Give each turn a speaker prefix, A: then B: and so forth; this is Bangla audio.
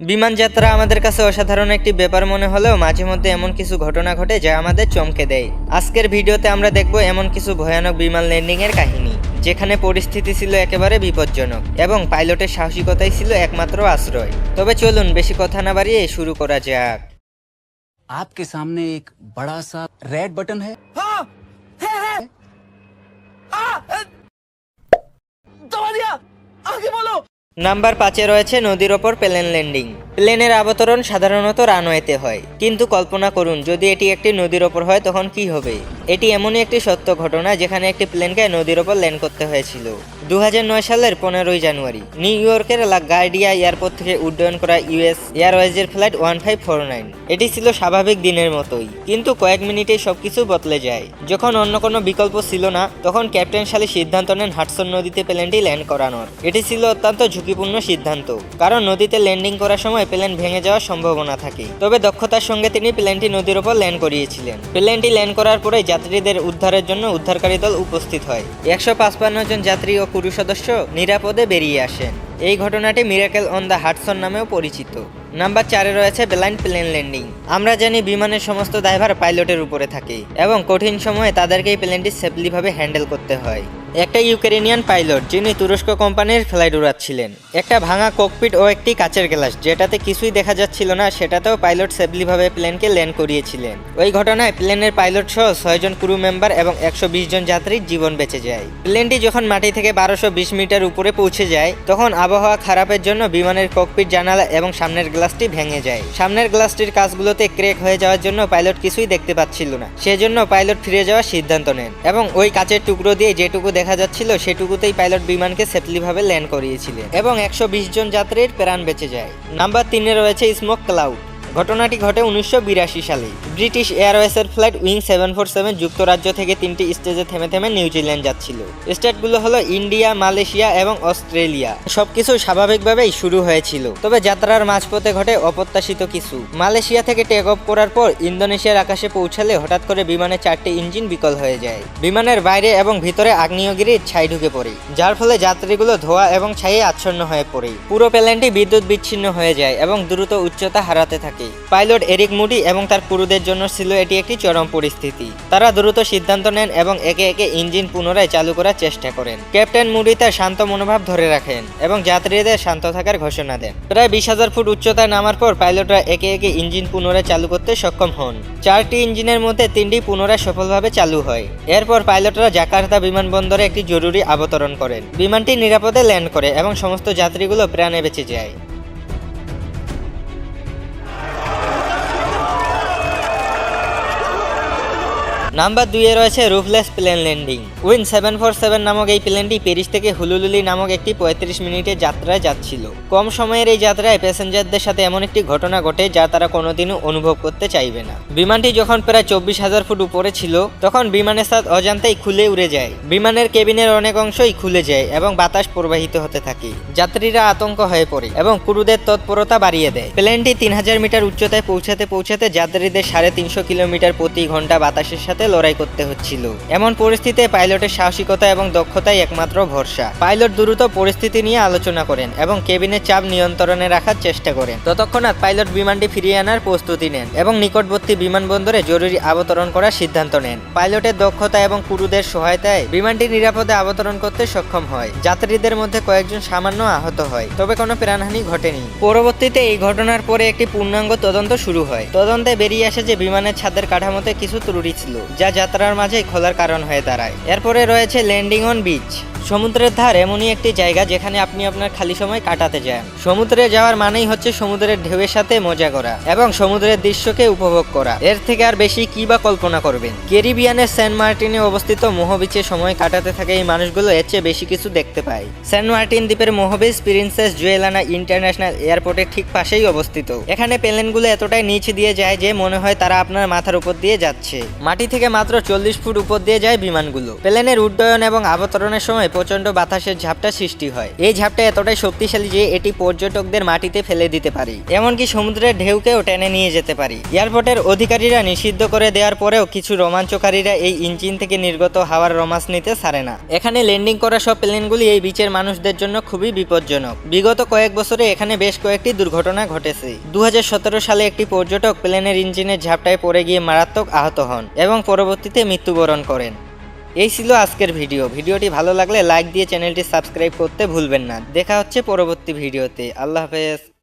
A: বিমান যাত্রা আমাদের কাছে অসাধারণ একটি ব্যাপার মনে হলেও মাঝে মধ্যে এমন কিছু ঘটনা ঘটে যা আমাদের চমকে দেয় আজকের ভিডিওতে আমরা দেখব এমন কিছু ভয়ানক বিমান ল্যান্ডিং এর কাহিনী যেখানে পরিস্থিতি ছিল একেবারে বিপজ্জনক এবং পাইলটের সাহসিকতাই ছিল একমাত্র আশ্রয় তবে চলুন বেশি কথা না বাড়িয়ে শুরু করা যাক
B: आपके सामने एक बड़ा सा रेड बटन है
A: নাম্বার পাঁচে রয়েছে নদীর ওপর প্লেন ল্যান্ডিং। প্লেনের আবতরণ সাধারণত রানওয়েতে হয়। কিন্তু কল্পনা করুন, যদি এটি একটি নদীর ওপর হয়, তখন কি হবে? এটি এমনই একটি সত্য ঘটনা যেখানে একটি প্লেনকে নদীর ওপর ল্যান্ড করতে হয়েছিল। দু হাজার নয় সালের পনেরোই জানুয়ারি, নিউ ইয়র্কের লা গার্ডিয়া এয়ারপোর্ট থেকে উড্ডয়ন করা US এয়ারওয়েজের flight one five four nine. এটি ছিল স্বাভাবিক দিনের মতোই, কিন্তু কয়েক মিনিটেই সবকিছু বদলে যায়। যখন অন্য কোনো বিকল্প ছিল না, তখন ক্যাপ্টেন শালী সিদ্ধান্ত নেন হাটসন নদীতে প্লেনটি ল্যান্ড করানোর। এটি ছিল অত্যন্ত ঝুঁকিপূর্ণ সিদ্ধান্ত, কারণ নদীতে ল্যান্ডিং করার সময় প্লেন ভেঙে যাওয়ার সম্ভাবনা থাকে। তবে দক্ষতার সঙ্গে তিনি প্লেনটি নদীর ওপর ল্যান্ড করিয়েছিলেন। প্লেনটি ল্যান্ড করার পরে যাত্রীদের উদ্ধারের জন্য উদ্ধারকারী দল উপস্থিত হয়। একশো পাঁচপান্ন জন যাত্রী ও কুরু সদস্য নিরাপদে বেরিয়ে আসেন। এই ঘটনাটি মিরাকেল অন দ্য হাটসন নামেও পরিচিত। নাম্বার চারে রয়েছে ব্লাইন্ড প্লেন ল্যান্ডিং। আমরা জানি বিমানের সমস্ত দায়ভার পাইলটের উপরে থাকে এবং কঠিন সময়ে তাদেরকে এই প্লেনটি সেফলিভাবে হ্যান্ডেল করতে হয়। একটা ইউক্রেনিয়ান পাইলট যিনি তুরস্ক কোম্পানির ফ্লাইট উড়াচ্ছিলেন। একটা ভাঙা ককপিট ও একটি কাচের গ্লাস, যেটাতে কিছুই দেখা যাচ্ছিল না, সেটাতেও পাইলট সেফলিভাবে প্লেনকে ল্যান্ড করিয়েছিলেন। ওই ঘটনায় প্লেনের পাইলট সহ ছয়জন ক্রু মেম্বার এবং একশো জন যাত্রীর জীবন বেঁচে যায়। প্লেনটি যখন মাটি থেকে বারোশো মিটার উপরে পৌঁছে যায়, তখন আবহাওয়া খারাপের জন্য বিমানের ককপিট জানালা এবং সামনের গ্লাসটি ভেঙে যায়। সামনের গ্লাসটির কাজগুলোতে ক্রেক হয়ে যাওয়ার জন্য পাইলট কিছুই দেখতে পাচ্ছিল না। সেজন্য পাইলট ফিরে যাওয়ার সিদ্ধান্ত নেন এবং ওই কাচের টুকরো দিয়ে যেটুকু দেখা যাচ্ছিল সেটুকুতেই পাইলট বিমানকে সেফলিভাবে ল্যান্ড করিয়েছিলেন এবং একশো বিশ জন যাত্রীর প্রাণ বেঁচে যায়। নাম্বার তিনে রয়েছে স্মোক ক্লাউড। ঘটনাটি ঘটে উনিশশো বিরাশি সালে। ব্রিটিশ এয়ারওয়েজের ফ্লাইট উইং সেভেন ফোর সেভেন যুক্তরাজ্য থেকে তিনটি স্টেজে থেমে থেমে নিউজিল্যান্ড যাচ্ছিল। স্টেটগুলো হলো ইন্ডিয়া, মালয়েশিয়া এবং অস্ট্রেলিয়া। সবকিছু স্বাভাবিকভাবেই শুরু হয়েছিল। তবে যাত্রার মাঝপথে ঘটে অপ্রত্যাশিত কিছু। মালয়েশিয়া থেকে টেক অফ করার পর ইন্দোনেশিয়ার আকাশে পৌঁছালে হঠাৎ করে বিমানের চারটি ইঞ্জিন বিকল হয়ে যায়। বিমানের বাইরে এবং ভিতরে আগ্নেয়গিরির ছাই ঢুকে পড়ে, যার ফলে যাত্রীগুলো ধোয়া এবং ছাইয়ে আচ্ছন্ন হয়ে পড়ে। পুরো প্লেনটি বিদ্যুৎ বিচ্ছিন্ন হয়ে যায় এবং দ্রুত উচ্চতা হারাতে থাকে। পাইলট এরিক মুডি এবং তার ক্রুদের জন্য ছিল এটি একটি চরম পরিস্থিতি। তারা দ্রুত সিদ্ধান্ত নেন এবং একে একে ইঞ্জিন পুনরায় চালু করার চেষ্টা করেন। ক্যাপ্টেন মুডি তার শান্ত মনোভাব ধরে রাখেন এবং যাত্রীদের শান্ত থাকার ঘোষণা দেন। প্রায় বিশ হাজার ফুট উচ্চতায় নামার পর পাইলটরা একে একে ইঞ্জিন পুনরায় চালু করতে সক্ষম হন। চারটি ইঞ্জিনের মধ্যে তিনটি পুনরায় সফলভাবে চালু হয়। এরপর পাইলটরা জাকার্তা বিমানবন্দরে একটি জরুরি অবতরণ করেন। বিমানটি নিরাপদে ল্যান্ড করে এবং সমস্ত যাত্রীগুলো প্রাণে বেঁচে যায়। নাম্বার দুইয়ে রয়েছে রুফলেস প্লেন ল্যান্ডিং উইন সেভেন ফোর সেভেন নামক এই প্লেনটি প্যারিস থেকে হুলুলুলি নামক একটি পঁয়ত্রিশ মিনিটের যাত্রায় যাচ্ছিল। কম সময়ের এই যাত্রায় প্যাসেঞ্জারদের সাথে এমন একটি ঘটনা ঘটে যা তারা কোনোদিনও অনুভব করতে চাইবে না। বিমানটি যখন প্রায় চব্বিশ হাজার ফুট উপরে ছিল, তখন বিমানের সাথ অজান্তেই খুলে উড়ে যায়। বিমানের কেবিনের অনেক অংশই খুলে যায় এবং বাতাস প্রবাহিত হতে থাকে। যাত্রীরা আতঙ্ক হয়ে পড়ে এবং ক্রুদের তৎপরতা বাড়িয়ে দেয়। প্লেনটি তিন হাজার মিটার উচ্চতায় পৌঁছাতে পৌঁছাতে যাত্রীদের সাড়ে তিনশো কিলোমিটার প্রতি ঘণ্টা বাতাসের সাথে লড়াই করতে হচ্ছিল। এমন পরিস্থিতিতে পাইলটের সাহসিকতা এবং দক্ষতাই একমাত্র ভরসা। পাইলট দ্রুত পরিস্থিতি নিয়ে আলোচনা করেন এবং কেবিনের চাপ নিয়ন্ত্রণে রাখার চেষ্টা করেন। ততক্ষণাৎ পাইলট বিমানটি ফিরিয়ে আনার প্রস্তুতি নেন এবং নিকটবর্তী বিমানবন্দরে জরুরি অবতরণ করার সিদ্ধান্ত নেন। পাইলটের দক্ষতা এবং ক্রুদের সহায়তায় বিমানটি নিরাপদে অবতরণ করতে সক্ষম হয়। যাত্রীদের মধ্যে কয়েকজন সামান্য আহত হয়, তবে কোনো প্রাণহানি ঘটেনি। পরবর্তীতে এই ঘটনার পরে একটি পূর্ণাঙ্গ তদন্ত শুরু হয়। তদন্তে বেরিয়ে আসে যে বিমানের ছাদের কাঠামোতে কিছু ত্রুটি ছিল। যা যাত্রার মাঝেই খোলার কারণ হয়ে দাঁড়ায়। এরপরে রয়েছে ল্যান্ডিং অন বিচ। সমুদ্রের ধার এমনই একটি জায়গা যেখানে আপনি আপনার খালি সময় কাটাতে যান। সমুদ্রে যাওয়ার মানেই হচ্ছে সমুদ্রের ঢেউয়ের সাথে মজা করা এবং সমুদ্রের দৃশ্যকে উপভোগ করা। এর থেকে আর বেশি কি বা কল্পনা করবেন? ক্যারিবিয়ানের সেন্ট মার্টিনে অবস্থিত মোহবিচে সময় কাটাতে থাকে এই মানুষগুলো এর চেয়ে বেশি কিছু দেখতে পায়। সেন্ট মার্টিন দ্বীপের মোহবিচ প্রিন্সেস জুয়েলানা ইন্টারন্যাশনাল এয়ারপোর্টের ঠিক পাশেই অবস্থিত। এখানে প্লেনগুলো এতটাই নিচ দিয়ে যায় যে মনে হয় তারা আপনার মাথার উপর দিয়ে যাচ্ছে। মাটি থেকে মাত্র চল্লিশ ফুট উপর দিয়ে যায় বিমানগুলো। প্লেনের উড্ডয়ন এবং অবতরণের সময় প্রচণ্ড বাতাসের ঝাপটা সৃষ্টি হয়। এই ঝাপটা এতটাই শক্তিশালী যে এটি পর্যটকদের মাটিতে ফেলে দিতে পারে। এমনকি সমুদ্রের ঢেউকেও টেনে নিয়ে যেতে পারি। এয়ারপোর্টের অধিকারীরা নিষিদ্ধ করে দেওয়ার পরেও কিছু রোমাঞ্চকারীরা এই ইঞ্জিন থেকে নির্গত হাওয়ার রোমাঞ্চ নিতে ছাড়ে না। এখানে ল্যান্ডিং করা সব প্লেনগুলি এই বিচের মানুষদের জন্য খুবই বিপজ্জনক। বিগত কয়েক বছরে এখানে বেশ কয়েকটি দুর্ঘটনা ঘটেছে। দু হাজার সতেরো সালে একটি পর্যটক প্লেনের ইঞ্জিনের ঝাপটায় পড়ে গিয়ে মারাত্মক আহত হন এবং পরবর্তীতে মৃত্যুবরণ করেন। এই ছিল আজকের ভিডিও। ভিডিওটি ভালো লাগলে লাইক দিয়ে চ্যানেলটি সাবস্ক্রাইব করতে ভুলবেন না। দেখা হচ্ছে পরবর্তী ভিডিওতে। আল্লাহ হাফেজ।